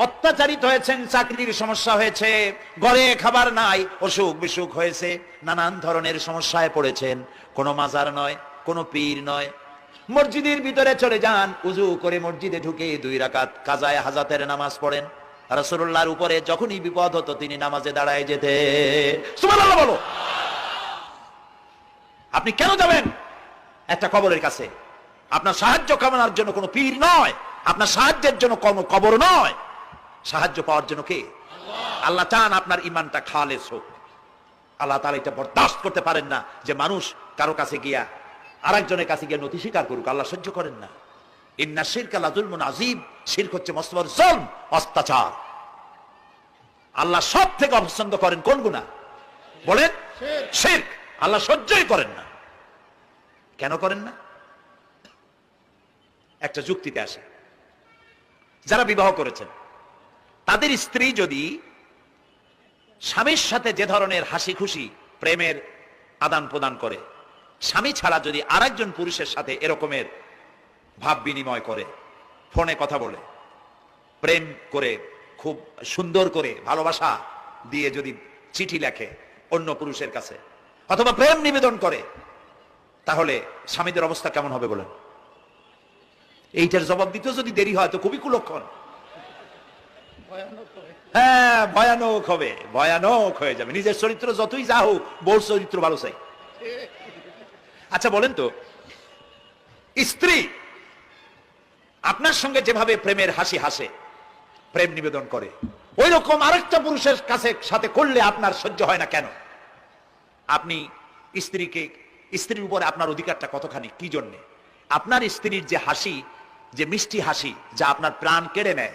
অত্যাচারিত হয়েছেন, চাকরির সমস্যা হয়েছে, ঘরে খাবার নাই, অসুখ বিসুখ হয়েছে, নানান ধরনের সমস্যায় পড়েছেন। কোনো মাজার নয়, কোনো পীর নয়। মসজিদের ভিতরে চলে যান, উজু করে মসজিদে ঢুকে দুই রাকাত কাজায় হাজাতের নামাজ পড়েন। রাসূলুল্লাহর উপরে যখনই বিপদ হতো, তিনি নামাজে দাঁড়ায় যেতে। বলো। আপনি কেন যাবেন? একটা কবরের কাছে। আপনার সাহায্য কামনার জন্য কোনো পীর নয়। আপনার সাহায্যের জন্য কোনো কবর নয়। সাহায্য পাওয়ার জন্য কে? আল্লাহ চান আপনার ইমানটা খালেস হোক। আল্লাহ তালা এটা বরদাস্ত করতে পারেন না যে মানুষ কারও কাছে গিয়া আরেকজনের কাছে গিয়ে নথি স্বীকার করুক, আল্লাহ সহ্য করেন না। ইন্না শিরক আল্লাহ আজিব শিরক হচ্ছে মস্তবর জলম অত্যাচার আল্লাহ সব থেকে অপছন্দ করেন কোন গুণা বলেন, শিরক। আল্লাহ সহ্যই করেন না। কেন করেন না? একটা যুক্তিতে আসে। যারা বিবাহ করেছেন তাদের স্ত্রী যদি স্বামীর সাথে যে ধরনের হাসি খুশি, প্রেমের আদান প্রদান করে, স্বামী ছাড়া যদি আরেকজন পুরুষের সাথে এরকমের ভাব বিনিময় করে, ফোনে কথা বলে, প্রেম করে, খুব সুন্দর করে ভালোবাসা দিয়ে যদি চিঠি লেখে অন্য পুরুষের কাছে, অথবা প্রেম নিবেদন করে, তাহলে স্বামীদের অবস্থা কেমন হবে বলেন? এইটার জবাব দিতেও যদি দেরি হয়, তো খুবই কুলক্ষণ। হ্যাঁ ভয়ানক হবে, ভয়ানক হয়ে যাবে। নিজের চরিত্র যতই যা হোক, বউর চরিত্র ভালো চাই। আচ্ছা বলেন তো, স্ত্রী আপনার সঙ্গে যেভাবে প্রেমের হাসি হাসে, প্রেম নিবেদন করে ওই রকম আরেকটা পুরুষের কাছে, সাথে করলে আপনার সহ্য হয় না কেন? আপনি স্ত্রীকে, স্ত্রীর উপরে আপনার অধিকারটা কতখানি? কি জন্যে? আপনার স্ত্রীর যে হাসি, যে মিষ্টি হাসি, যা আপনার প্রাণ কেড়ে নেয়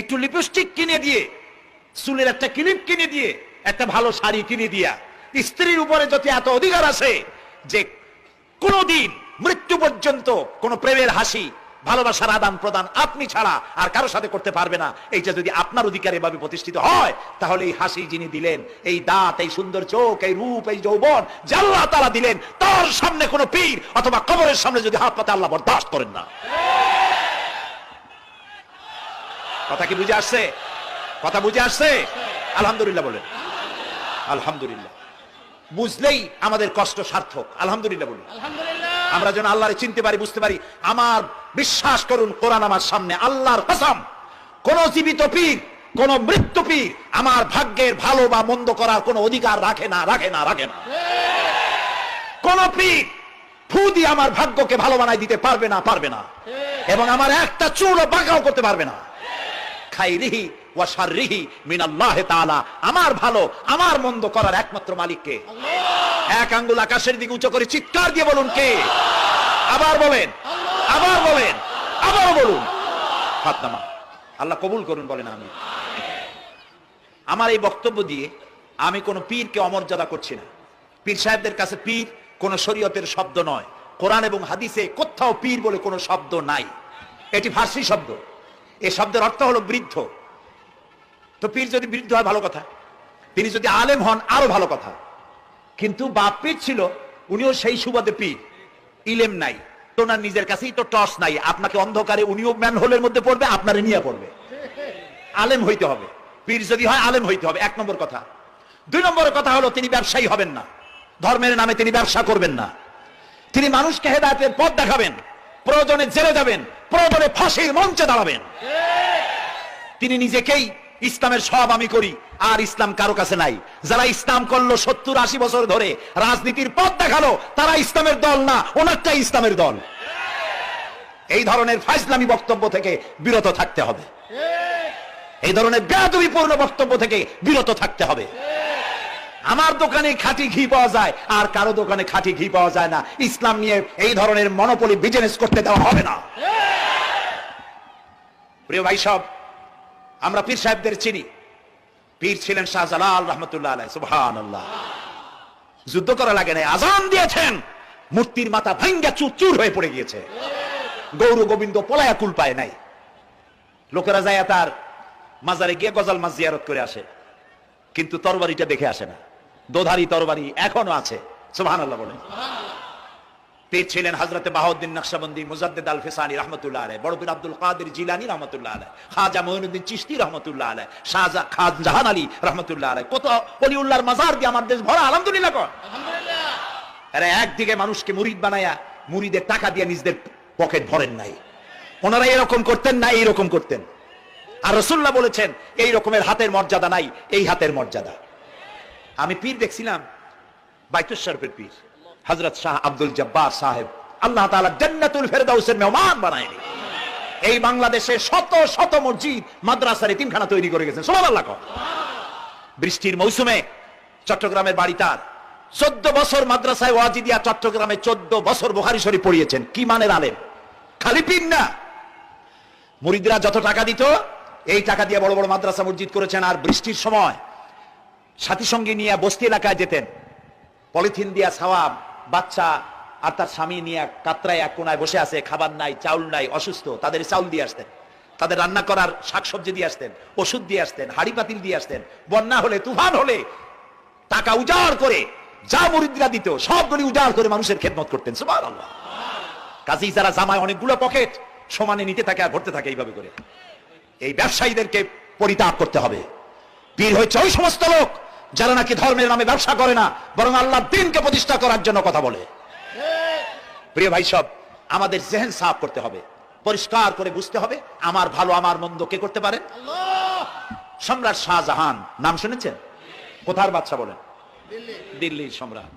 একটু লিপস্টিক কিনে দিয়ে, চুলের একটা ক্লিপ কিনে দিয়ে, একটা ভালো শাড়ি কিনে দিয়া, স্ত্রীর উপরে যদি এত অধিকার আছে যে কোনদিন মৃত্যু পর্যন্ত কোন প্রেমের হাসি, ভালোবাসার আদান প্রদান আপনি ছাড়া আর কারও সাথে করতে পারবে না এইটা যদি আপনার অধিকার এভাবে প্রতিষ্ঠিত হয়, তাহলে এই হাসি যিনি দিলেন, এই দাঁত, এই সুন্দর চোখ, এই রূপ, এই যৌবন জাল্লাহ তারা দিলেন, তার সামনে কোনো পীর অথবা কবরের সামনে যদি হাত পাতে আল্লাহ বরদাস্ত করেন না। কথা কি বুঝে আসছে? কথা বুঝে আসছে? আলহামদুলিল্লাহ বলেন। আলহামদুলিল্লাহ। বুঝলেই আমাদের কষ্ট সার্থক। আলহামদুলিল্লাহ বলুন। আমরা যেন আল্লাহরে চিনতে পারি বুঝতে পারি আমার বিশ্বাস করুন কোরআন আমার সামনে আল্লাহর কসম কোন জীবিত পীর কোন মৃত্যু পীর আমার ভাগ্যের ভালো বা মন্দ করার কোন অধিকার রাখে না রাখে না রাখে না। কোন পীর ফু দিয়ে আমার ভাগ্যকে ভালো বানাই দিতে পারবে না পারবে না। এবং আমার একটা চুলও বাঁকাও করতে পারবে না। খাইরিহি ওয়া শাররিহি মিনাল্লাহি তাআলা। আমার ভালো, আমার মন্দ করার একমাত্র মালিককে। এক আঙ্গুল আকাশের দিকে উঁচু করে চিৎকার দিয়ে বলুন কে? আবার বলেন আবার বলেন আবার বলুন। হাত নামা আল্লাহ কবুল করুন, বলেন আমি আমার এই বক্তব্য দিয়ে আমি কোনো পীরকে অমর্যাদা করছি না। পীর সাহেবদের কাছে পীর কোন শরীয়তের শব্দ নয়। কোরআন এবং হাদিসে কোথাও পীর বলে কোনো শব্দ নাই। এটি ফার্সি শব্দ। এই শব্দের অর্থ হলো বৃদ্ধ। তো পীর যদি বৃদ্ধ হয়, ভালো কথা। তিনি যদি আলেম হন, আরও ভালো কথা। কিন্তু বাপ পীর ছিল, উনিও সেই সুবাদে পীর। ইলেম নাই। ওনার নিজের কাছেই তো টর্চ নাই। আপনাকে অন্ধকারে উনিও ম্যান হোলের মধ্যে পড়বে, আপনারে নিয়ে পড়বে। আলেম হইতে হবে। পীর যদি হয়, আলেম হইতে হবে। এক নম্বর কথা। দুই নম্বর কথা হলো, তিনি ব্যবসায়ী হবেন না। ধর্মের নামে তিনি ব্যবসা করবেন না। তিনি মানুষকে হেদায়তের পথ দেখাবেন। প্রয়োজনে জেলে যাবেন। প্রয়োজনে ফাঁসির মঞ্চে দাঁড়াবেন। তিনি নিজেকেই ইসলামের সব আমি করি, আর ইসলাম কারও কাছে নাই। যারা ইসলাম করল সত্তর আশি বছর ধরে, রাজনীতির পথ দেখাল, তারা ইসলামের দল না, ওনারটাই ইসলামের দল। এই ধরনের ফাইসলামী বক্তব্য থেকে বিরত থাকতে হবে। এই ধরনের বেয়াদবিপূর্ণ বক্তব্য থেকে বিরত থাকতে হবে। আমার দোকানে খাঁটি ঘি পাওয়া যায়, আর কারও দোকানে খাঁটি ঘি পাওয়া যায় না। ইসলাম নিয়ে এই ধরনের মনোপলি বিজনেস করতে দেওয়া হবে না। প্রিয় ভাই সব আমরা পীর সাহেবদের চিনি। পীর ছিলেন শাহজালাল রহমতুল্লাহ যুদ্ধ করা লাগে নাই, আজান দিয়েছেন। মূর্তির মাথা ভাঙ্গা চুর চুর হয়ে পড়ে গিয়েছে। গৌর গোবিন্দ পলায়া কুল পায় নাই। লোকেরা যায় তার মাজারে গিয়ে গজাল মাছ জিয়ারত করে আসে। কিন্তু তরবারিটা দেখে আসে না। দোধারি তরবারি এখনও আছে। সুবহান আল্লাহ বলেন ছিলেন হজরতে বাহাউদ্দিন নকশবন্দি মুজাদ্দেদ আল ফিসানি রহমতুল্লাহ আলাই আব্দুল কাদের জিলানি রহমতুল্লাহ আলাই খাজা মঈনুদ্দিন চিশতি রহমতুল্লাহ আলাই শাহজা খান জাহান আলী রহমতুল্লাহ আলাই কত অলিউল্লাহর মাজার দিয়ে আমার দেশ ভরা আলহামদুলিল্লাহ কর আরে একদিকে মানুষকে মুরিদ বানায়া মুরিদের টাকা দিয়ে নিজদের পকেট ভরেন নাই। ওনারা এরকম করতেন না এইরকম করতেন। আর রসুল্লাহ বলেছেন এই রকমের হাতের মর্যাদা নাই এই হাতের মর্যাদা। আমি পীর দেখছিলাম বাইতুশরফের পীর হজরত শাহ আব্দুল জব্বার সাহেব। আল্লাহ তাআলা জান্নাতুল ফেরদাউসের মেহমান বানায়নি এই বাংলাদেশে শত শত মসজিদ, মাদ্রাসার এতিমখানা তৈরি করে গেছেন। কও। বৃষ্টির মৌসুমে চট্টগ্রামের বাড়ি তার। চোদ্দ বছর মাদ্রাসায় ওয়াজি দিয়া চট্টগ্রামে চোদ্দ বছর বোখারি শরীফ পড়িয়েছেন। কি মানের আলেম? খালি পিন না। মুরিদরা যত টাকা দিত, এই টাকা দিয়ে বড় বড় মাদ্রাসা মসজিদ করেছেন। আর বৃষ্টির সময় সাথী সঙ্গে নিয়ে বস্তি এলাকায় যেতেন। পলিথিন দিয়া ছাওয়া বাচ্চা আর তার স্বামী নিয়ে কাতরায় এক কোনায় বসে আছে, খাবার নাই, চাউল নাই, অসুস্থ, তাদের চাউল দিয়ে আসতেন। তাদের রান্না করার শাকসবজি দিয়ে আসতেন, ওষুধ দিয়ে আসতেন, হাড়ি পাতিল দিয়ে আসতেন। বন্যা হলে, তুফান হলে টাকা উজাড় করে যা মরিদরা দিত সবগুলি উজাড় করে মানুষের খেদমত করতেন। কাজেই যারা জামায় অনেকগুলো পকেট সমানে নিতে থাকে আর ভরতে থাকে এইভাবে করে। এই ব্যবসায়ীদেরকে পরিতাপ করতে হবে। বীর হচ্ছে ওই সমস্ত লোক। যারা নাকি ধর্মের নামে ব্যবসা করে না বরং আল্লাহ দিনকে প্রতিষ্ঠা করার জন্য কথা বলে। প্রিয় ভাই সব আমাদের জেহেন সাফ করতে হবে। পরিষ্কার করে বুঝতে হবে আমার ভালো আমার মন্দ কে করতে পারে? সম্রাট শাহজাহান নাম শুনেছেন? কোথার বাচ্চা বলেন? দিল্লির সম্রাট।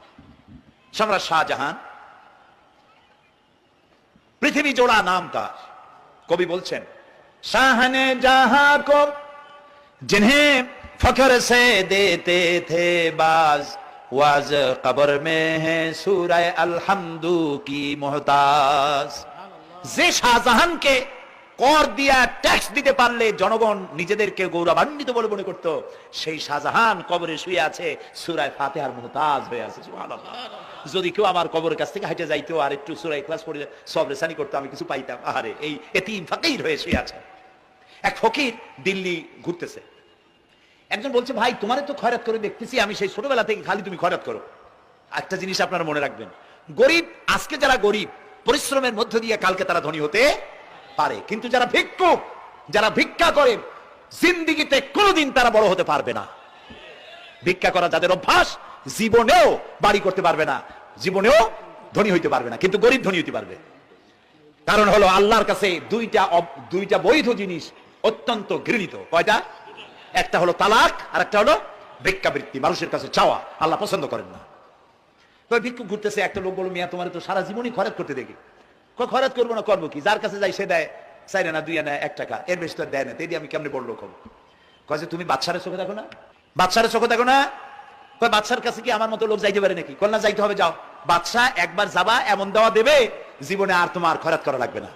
সম্রাট শাহজাহান পৃথিবী জোড়া নাম তার কবি বলছেন শাহানে জাহা কব জিনহে फखर से देते थे बाज वाज कब्र में है सूरह अलहमदू की मोहताज যে শাহজাহানকে কর দিয়া ট্যাক্স দিতে পারলে জনগণ নিজেদেরকে গৌরবান্বিত বলে মনে করত সেই শাহজাহান কবরে শুয়ে আছে সুরায় ফাতেহার মুহতাজ হয়ে আছে সুবহানাল্লাহ। যদি কেউ আমার কবরের কাছ থেকে হাইটে যাইতো আর একটু সুরাই ক্লাস পড়ে সব রেসানি করতো আমি কিছু পাইতাম আহারে এই এতিম ফাকির হয়ে শুয়ে আছে এক ফকির দিল্লি ঘুরতেছে একজন বলছে, ভাই, তোমারে তো খয়রাত করে দেখতেছি, আমি সেই ছোটবেলা থেকে খালি তুমি খয়রাত করো। একটা জিনিস আপনারা মনে রাখবেন, গরিব, আজকে যারা গরিব, পরিশ্রমের মধ্য দিয়ে কালকে তারা ধনী হতে পারে। কিন্তু যারা ভিক্ষুক, যারা ভিক্ষা করে, জিন্দিগিতে কোনোদিন তারা বড় হতে পারবে না। ভিক্ষা করা যাদের অভ্যাস, জীবনেও বাড়ি করতে পারবে না, জীবনেও ধনী হইতে পারবে না, কিন্তু গরিব ধনী হইতে পারবে। কারণ হলো আল্লাহর কাছে দুইটা দুইটা বৈধ জিনিস অত্যন্ত ঘৃণিত। কয়টা? একটা হলো তালাক আর একটা হলো ভিক্ষাবৃত্তি, মানুষের কাছে চাওয়া। আল্লাহ পছন্দ করেন না। তো ভিক্ষু ঘুরতেছে, একটা লোক বলো মিয়া, তোমার তো সারা জীবনই খরচ করতে দেখি। খরচ করব না, করব কি? যার কাছে যাই, সে দেয়, চাই না দুই আনা, এক টাকা। এর বেশি তো দেয় না। তেদি আমি কেমনে বড় লোক হব? কয় যে, তুমি বাচ্চারের চোখে দেখো না? বাচ্চারের চোখে দেখো না? কয় বাচ্চার কাছে কি আমার মতো লোক যাইতে পারে নাকি? কন্যা যাইতে হবে, যাও। বাচ্চা একবার যাবা, এমন দেওয়া দেবে, জীবনে আর তোমার খরচ করা লাগবে না।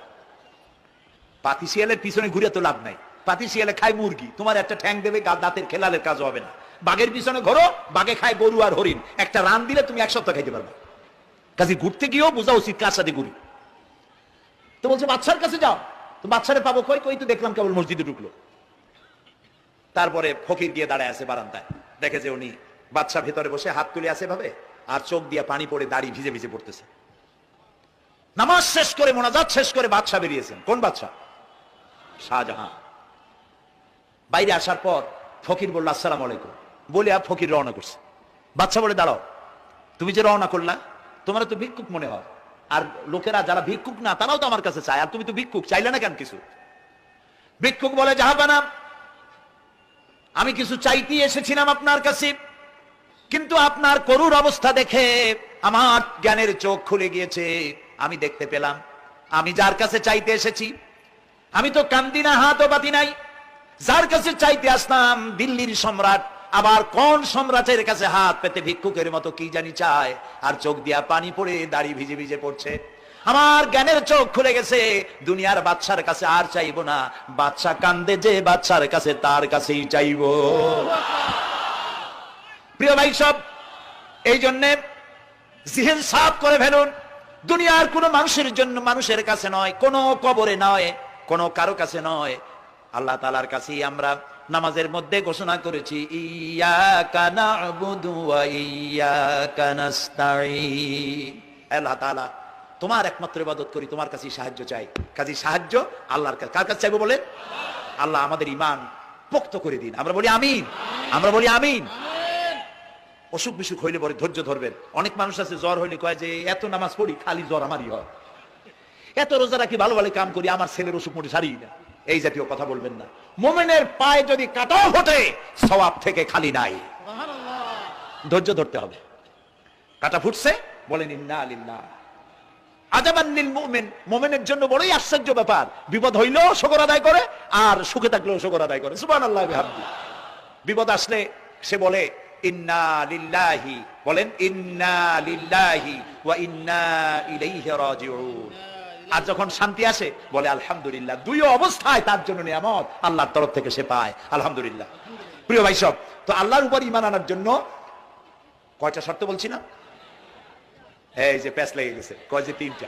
পাতি শিয়ালের পিছনে ঘুরে তো লাভ নাই। পাতি শিয়ালে খায় মুরগি। তোমার একটা ঠ্যাং দেবে দাঁতের খেলালের কাজ হবে না। বাঘের পিছনে ঘোরো, বাঘে খায় গরু আর হরিণ। একটা রান দিলে তুমি এক সপ্তাহ খাইতে পারবে। কাজে ঘুরতে গিয়েও বোঝা উচিত কার সাথে ঘুরি। তো বলছে বাচ্চার কাছে যাও। তো বাচ্চারে পাবো কই? কই তো দেখলাম কেবল মসজিদে ঢুকলো। তারপরে ফকির গিয়ে দাঁড়ায় আছে বারান্দায়। দেখে যে উনি বাচ্চা ভেতরে বসে হাত তুলে আছে ভাবে আর চোখ দিয়ে পানি পড়ে দাড়ি ভিজে ভিজে পড়তেছে। নামাজ শেষ করে মোনাজাত শেষ করে বাদশা বেরিয়েছেন। কোন বাদশা শাহজাহান। বাইরে আসার পর ফকির বলল, আসসালাম আলাইকুম। বলে আর ফকির রওনা করছে। বাচ্চা বলে, দাঁড়াও, তুমি যে রওনা করলা, তোমার তো ভিক্ষুক মনে হয়। আর লোকেরা যারা ভিক্ষুক না, তারাও তো আমার কাছে চায়। আর তুমি তো ভিক্ষুক, চাইলে না কেন কিছু? ভিক্ষুক বলে যাহাবানা আমি কিছু চাইতে এসেছিলাম আপনার কাছে, কিন্তু আপনার করুর অবস্থা দেখে আমার জ্ঞানের চোখ খুলে গিয়েছে। আমি দেখতে পেলাম, আমি যার কাছে চাইতে এসেছি, আমি তো কান্দি না, হাতও বাতি নাই যার কাছে চাইতে আসলাম দিল্লির সম্রাট, আবার কোন সম্রাটের কাছে হাত পেতে ভিক্ষুকের মতো কি জানি চায়? আর চোখ দিয়া পানি পড়ে দাড়ি ভিজে ভিজে পড়ছে। আমার জ্ঞানের চোখ খুলে গেছে, দুনিয়ার বাচ্চার কাছে আর চাইব না। বাচ্চা কান্দে যে বাচ্চার কাছে তার কাছেই চাইব। প্রিয় ভাই সব, এই জন্যে জিহেন সাফ করে ফেলুন। দুনিয়ার কোনো মানুষের জন্য মানুষের কাছে নয়, কোনো কবরে নয়, কোনো কারও কাছে নয়। আল্লাহ তালার কাছেই আমরা নামাজের মধ্যে ঘোষণা করেছি তোমার একমাত্র ইবাদত করি, তোমার কাছে সাহায্য চাই। কাজে সাহায্য আল্লাহর কাছে। কার কাছে চাইব বলে আল্লাহ আমাদের ইমান পোক্ত করে দিন। আমরা বলি আমিন। আমরা বলি আমিন। অসুখ বিসুখ হইলে পরে ধৈর্য ধরবেন। অনেক মানুষ আছে, জ্বর হইলে কয় যে, এত নামাজ পড়ি, খালি জ্বর আমারই হয়। এত রোজা রাখি ভালো ভালো কাম করি, আমার ছেলের অসুখ মোটে সারি না। এই জাতীয় কথা বলবেন না। মোমেনের পায়ে যদি কাটাও ফোটে সওয়াব থেকে খালি নাই। ধৈর্য ধরতে হবে। কাটা ফুটছে বলেন ইন্না আলিল্লাহ আজাবান্নিল মুমিন মুমিনের জন্য বড়ই আশ্চর্য ব্যাপার। বিপদ হইলেও শকর আদায় করে আর সুখে থাকলেও শকর আদায় করে। সুবহানাল্লাহ বিহামদি। বিপদ আসলে সে বলে ইন্না লিল্লাহি। বলেন ইন্না লিল্লাহি ওয়া ইন্না ইলাইহি রাজিউন। আর যখন শান্তি আসে, বলে, আলহামদুলিল্লাহ। দুই অবস্থায় তার জন্য নিয়ামত আল্লাহর তরফ থেকে সে পায়। আলহামদুলিল্লাহ। প্রিয় ভাই সব, তো আল্লাহর উপর ইমান আনার জন্য কয়টা শর্ত বলছি না? এই যে প্যাস লেগে গেছে, কয় যে তিনটা?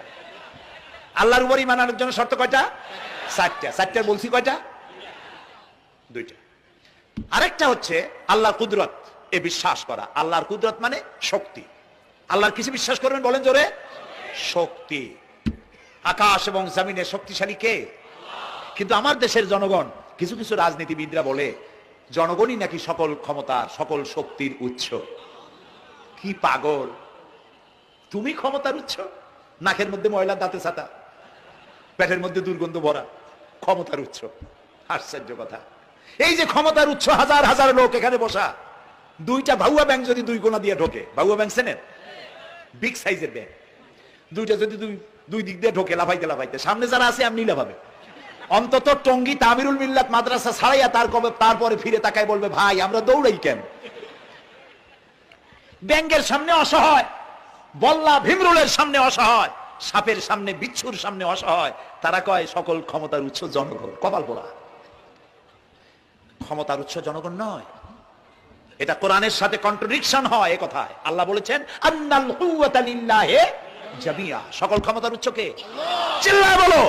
আল্লাহর উপর ইমান আনার জন্য শর্ত কয়টা? চারটা। চারটা বলছি কয়টা? দুইটা। আরেকটা হচ্ছে আল্লাহর কুদরত, এ বিশ্বাস করা। আল্লাহর কুদরত মানে শক্তি। আল্লাহর কিছু বিশ্বাস করবেন বলেন জোরে? শক্তি। আকাশ এবং জামিনে শক্তিশালী কে? কিন্তু আমার দেশের জনগণ, কিছু কিছু রাজনীতিবিদরা বলে, জনগণই নাকি সকল ক্ষমতার, সকল শক্তির উৎস। কি পাগল! তুমি ক্ষমতার উৎস? নাকের মধ্যে ময়লা, দাঁতে ছাতা, পেটের মধ্যে দুর্গন্ধ ভরা, ক্ষমতার উৎস। আশ্চর্য কথা। এই যে ক্ষমতার উৎস, হাজার হাজার লোক এখানে বসা, দুইটা ভাউয়া ব্যাংক যদি দুই গোনা দিয়ে ঢোকে ভাউয়া ব্যাংক সেনের বিগ সাইজের ব্যাংক। দুইটা যদি দুই দুই দিক দিয়ে ঢোকে, লাফাইতে লাফাইতে। সামনে যারা আছে, আপনি লাফাবে অন্তত টঙ্গি তামিরুল মিল্লাত মাদ্রাসা ছাড়াইয়া তার কবে তারপরে ফিরে তাকায় বলবে, ভাই, আমরা দৌড়াই কেন? ব্যাংকের সামনে অসহায়, বল্লা ভীমরুলের সামনে অসহায়, সাপের সামনে, বিচ্ছুর সামনে অসহায়। তারা কয়, সকল ক্ষমতার উৎস জনগণ। কপাল পোড়া। ক্ষমতার উৎস জনগণ নয়। এটা কোরআনের সাথে কন্ট্রাডিকশন হয় এ কথায়। আল্লাহ বলেছেন, আন্নাল কুওয়াতা লিল্লাহি জামিয়া, সকল ক্ষমতার উৎস কে? চিল্লায় বলো।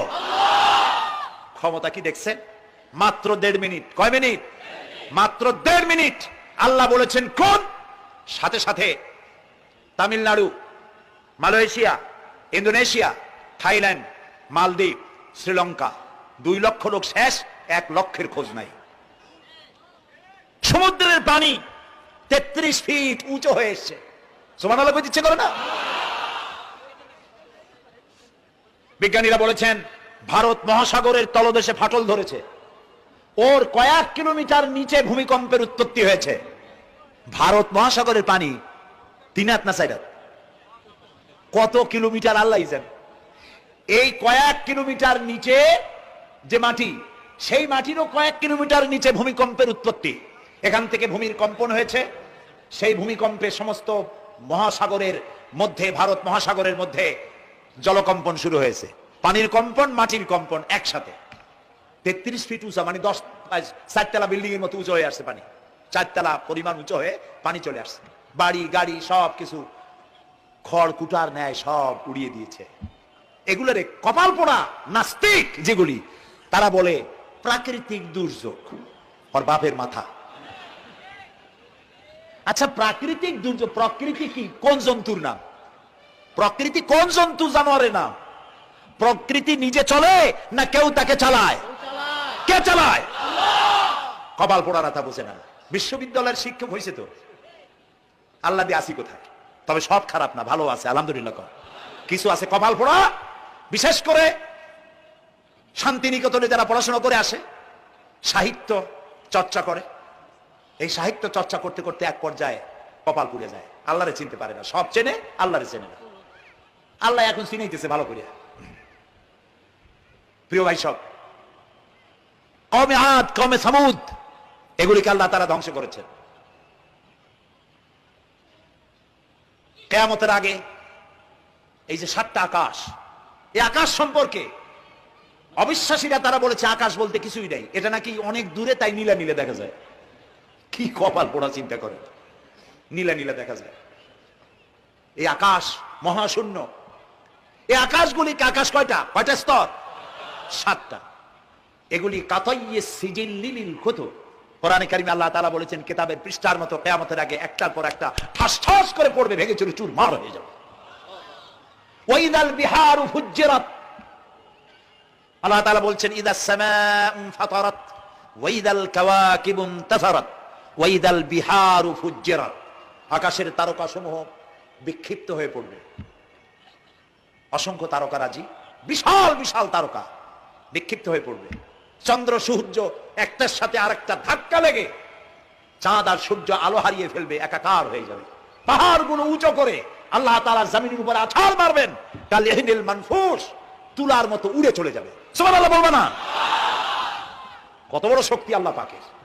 ক্ষমতা কি দেখছেন? মাত্র দেড় মিনিট। কয় মিনিট? মাত্র দেড় মিনিট। আল্লাহ বলেছেন, কোন? সাথে সাথে তামিলনাড়ু, মালয়েশিয়া, ইন্দোনেশিয়া, থাইল্যান্ড, মালদ্বীপ, শ্রীলঙ্কা। দুই লক্ষ লোক শেষ, এক লক্ষের খোঁজ নাই। সমুদ্রের পানি তেত্রিশ ফিট উঁচু হয়ে এসছে। সমান আলো ইচ্ছে করে না? বিজ্ঞানীরা বলেছেন, ভারত মহাসাগরের তলদেশে ফাটল ধরেছে। ওর কয়েক কিলোমিটার নিচে ভূমিকম্পের উৎপত্তি হয়েছে। ভারত মহাসাগরের পানি তিন হাত না সাইড হাত? কত কিলোমিটার আল্লাহ এই কয়েক কিলোমিটার নিচে যে মাটি, সেই মাটিরও কয়েক কিলোমিটার নিচে ভূমিকম্পের উৎপত্তি। এখান থেকে ভূমির কম্পন হয়েছে। সেই ভূমিকম্পে সমস্ত মহাসাগরের মধ্যে, ভারত মহাসাগরের মধ্যে জলকম্পন শুরু হয়েছে। পানির কম্পন, মাটির কম্পন একসাথে। তেত্রিশ ফিট উঁচা মানে দশ চারতলা বিল্ডিং এর মতো উঁচু হয়ে আসছে পানি। চারতলা পরিমাণ উঁচু হয়ে পানি চলে আসছে। বাড়ি, গাড়ি, সব কিছু। খড়, কুটার ন্যায় সব উড়িয়ে দিয়েছে। এগুলোরে কপাল পোড়া নাস্তিক যেগুলি, তারা বলে প্রাকৃতিক দুর্যোগ। ওর বাপের মাথা। আচ্ছা প্রাকৃতিক দুর্যোগ, প্রকৃতি কি? কোন জন্তুর নাম? প্রকৃতি কোন জন্তু জানোয়ারের নাম প্রকৃতি নিজে চলে না কেউ তাকে চালায়? কে চালায়? কপাল পোড়ারা তা বোঝে না। বিশ্ববিদ্যালয়ের শিক্ষক হয়েছে তো। আল্লাহ দিয়ে আসি কোথায়? তবে সব খারাপ না, ভালো আছে, আলহামদুলিল্লাহ কর। কিছু আছে কপাল পোড়া, বিশেষ করে শান্তিনিকেতনে যারা পড়াশোনা করে আসে, সাহিত্য চর্চা করে, এই সাহিত্য চর্চা করতে করতে এক পর্যায়ে কপাল পুড়ে যায়। আল্লাহরে চিনতে পারে না, সব চেনে, আল্লাহরে চেনে না। আল্লাহ এখন চিনাইতেছে ভালো করিয়া প্রিয় ভাই সব কমে আদ কমে সামুদ, এগুলিকে আল্লাহ তারা ধ্বংস করেছেন। কেয়ামতের আগে এই যে সাতটা আকাশ, এই আকাশ সম্পর্কে অবিশ্বাসীরা তারা বলেছে আকাশ বলতে কিছুই নাই। এটা নাকি অনেক দূরে, তাই নীলা নীলে দেখা যায়। কি কপাল পোড়া চিন্তা করে নীলা নীলা দেখা যায়। এই আকাশ মহাশূন্য এই আকাশগুলিকে আকাশ কয়টা? কয়টা স্তর? সাতটা। এগুলি কাতাইয়ে সিজিল লিলিল কত কোরআনে কারিমে আল্লাহ তাআলা বলেছেন, কিতাবের পৃষ্ঠার মতো কিয়ামতের আগে একটার পর একটা ঠাস ঠাস করে পড়বে, ভেঙে চুরি মার হয়ে যাবে। ওয়াইদাল বিহারু ফুজ্জিরাত। আল্লাহ তাআলা বলছেন ইদাস সামাউ ফাতারাত, ওয়াইদাল কাওয়াকিবু ইনতাসারাত ওয়াইদাল বিহারু ফুজ্জিরাত। আকাশের তারকাসমূহ বিক্ষিপ্ত হয়ে পড়বে। অসংখ্য তারকা রাজি। বিশাল বিশাল তারকা। বিক্ষিপ্ত হয়ে পড়বে। চন্দ্র, সূর্য একটার সাথে আরেকটা ধাক্কা লেগে চাঁদ আর সূর্য আলো হারিয়ে ফেলবে, একাকার হয়ে যাবে। পাহাড়গুলো উঁচু করে আল্লাহ তালার জমিনের উপরে আছাড় মারবেন। কাল এহিনিল মানফুস তুলার মতো উড়ে চলে যাবে। সুবহানাল্লাহ বলবে না। কত বড় শক্তি আল্লাহ পাকের।